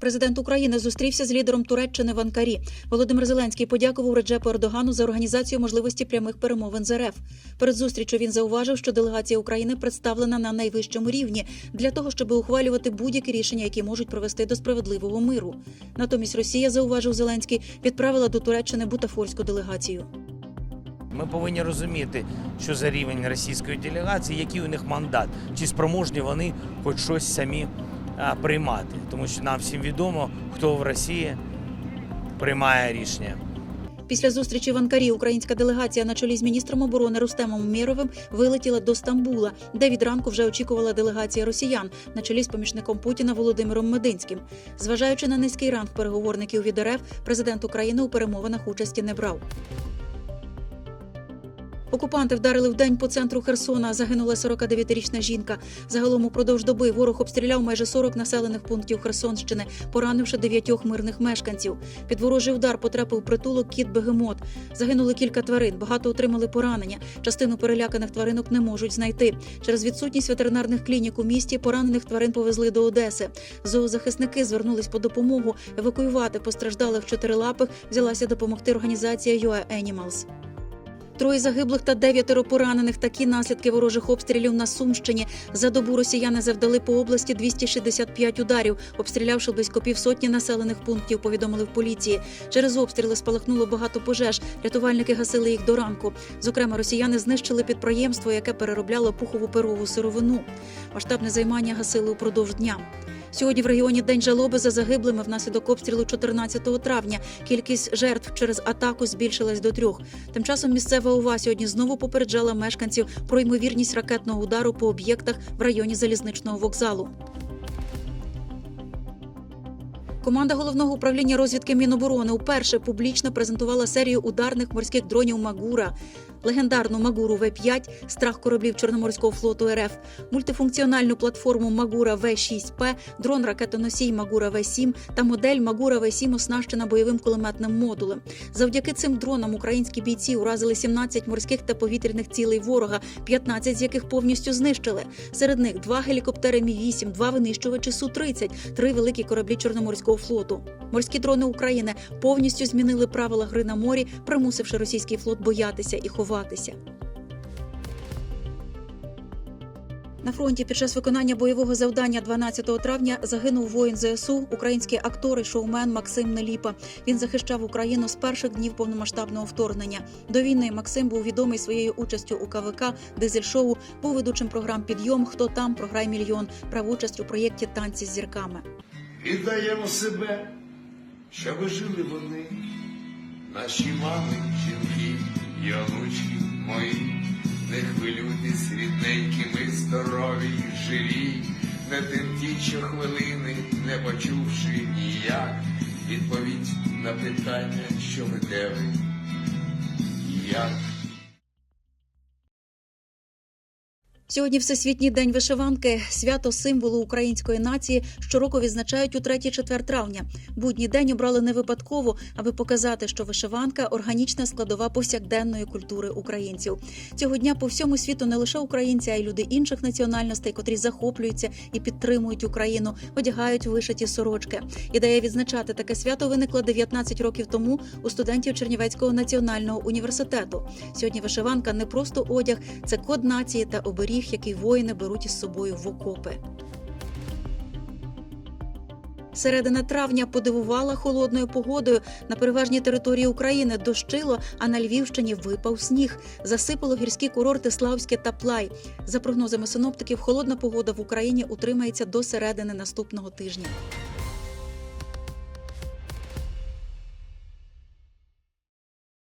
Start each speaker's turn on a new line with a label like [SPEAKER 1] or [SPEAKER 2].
[SPEAKER 1] Президент України зустрівся з лідером Туреччини в Анкарі. Володимир Зеленський подякував Реджепу Ердогану за організацію можливості прямих перемовин з РФ. Перед зустрічю він зауважив, що делегація України представлена на найвищому рівні для того, щоб ухвалювати будь-які рішення, які можуть привести до справедливого миру. Натомість Росія, зауважив Зеленський, відправила до Туреччини бутафорську делегацію.
[SPEAKER 2] Ми повинні розуміти, що за рівень російської делегації, який у них мандат, чи спроможні вони хоч щось самі приймати. Тому що нам всім відомо, хто в Росії приймає рішення.
[SPEAKER 1] Після зустрічі в Анкарі українська делегація на чолі з міністром оборони Рустемом Умєровим вилетіла до Стамбула, де від ранку вже очікувала делегація росіян на чолі з помічником Путіна Володимиром Мединським. Зважаючи на низький ранг переговорників від РФ, президент України у перемовинах участі не брав. Окупанти вдарили в день по центру Херсона. Загинула 49-річна жінка. Загалом упродовж доби ворог обстріляв майже 40 населених пунктів Херсонщини, поранивши дев'ятьох мирних мешканців. Під ворожий удар потрапив притулок кіт Бегемот. Загинули кілька тварин. Багато отримали поранення. Частину переляканих тваринок не можуть знайти. Через відсутність ветеринарних клінік у місті поранених тварин повезли до Одеси. Зоозахисники звернулись по допомогу. Евакуювати постраждалих чотирилапих взялася допомогти організація UA Animals. Троє загиблих та дев'ятеро поранених. Такі наслідки ворожих обстрілів на Сумщині. За добу росіяни завдали по області 265 ударів, обстрілявши близько півсотні населених пунктів. Повідомили в поліції. Через обстріли спалахнуло багато пожеж. Рятувальники гасили їх до ранку. Зокрема, росіяни знищили підприємство, яке переробляло пухову перову сировину. Масштабне займання гасили упродовж дня. Сьогодні в регіоні день жалоби за загиблими внаслідок обстрілу 14 травня. Кількість жертв через атаку збільшилась до трьох. Тим часом місцева ОВА сьогодні знову попереджала мешканців про ймовірність ракетного удару по об'єктах в районі залізничного вокзалу. Команда головного управління розвідки Міноборони уперше публічно презентувала серію ударних морських дронів Магура. Легендарну Магуру В-5 страх кораблів Чорноморського флоту РФ, мультифункціональну платформу Магура В-6П, дрон ракетоносій Магура В-7 та модель Магура В-7 оснащена бойовим кулеметним модулем. Завдяки цим дронам українські бійці уразили 17 морських та повітряних цілей ворога, 15 з яких повністю знищили. Серед них два гелікоптери Мі-8, два винищувачі Су-30, три великі кораблі Чорноморського флоту. Морські дрони України повністю змінили правила гри на морі, примусивши російський флот боятися і ховатися. На фронті під час виконання бойового завдання 12 травня загинув воїн ЗСУ, український актор і шоумен Максим Неліпа. Він захищав Україну з перших днів повномасштабного вторгнення. До війни Максим був відомий своєю участю у КВК Дизель-шоу, був ведучим програм Підйом. Хто там програй мільйон. Брав участь у проєкті Танці з зірками.
[SPEAKER 3] Віддаємо себе, щоби жили вони, наші мами, жінки. Не хвилюйтесь, рідненькі, ми здорові й живі, не тимті щохвилини, не почувши ніяк відповідь на питання, що ви де ви як.
[SPEAKER 1] Сьогодні Всесвітній день вишиванки, свято символу української нації, щороку відзначають у 3-4 травня. Будній день обрали не випадково, аби показати, що вишиванка органічна складова повсякденної культури українців. Цього дня по всьому світу не лише українці, а й люди інших національностей, котрі захоплюються і підтримують Україну, одягають вишиті сорочки. Ідея відзначати таке свято виникла 19 років тому у студентів Чернівецького національного університету. Сьогодні вишиванка не просто одяг, це код нації та оберіг, який воїни беруть із собою в окопи. Середина травня подивувала холодною погодою. На переважній території України дощило, а на Львівщині випав сніг. Засипало гірські курорти Славське та Плай. За прогнозами синоптиків, холодна погода в Україні утримається до середини наступного тижня.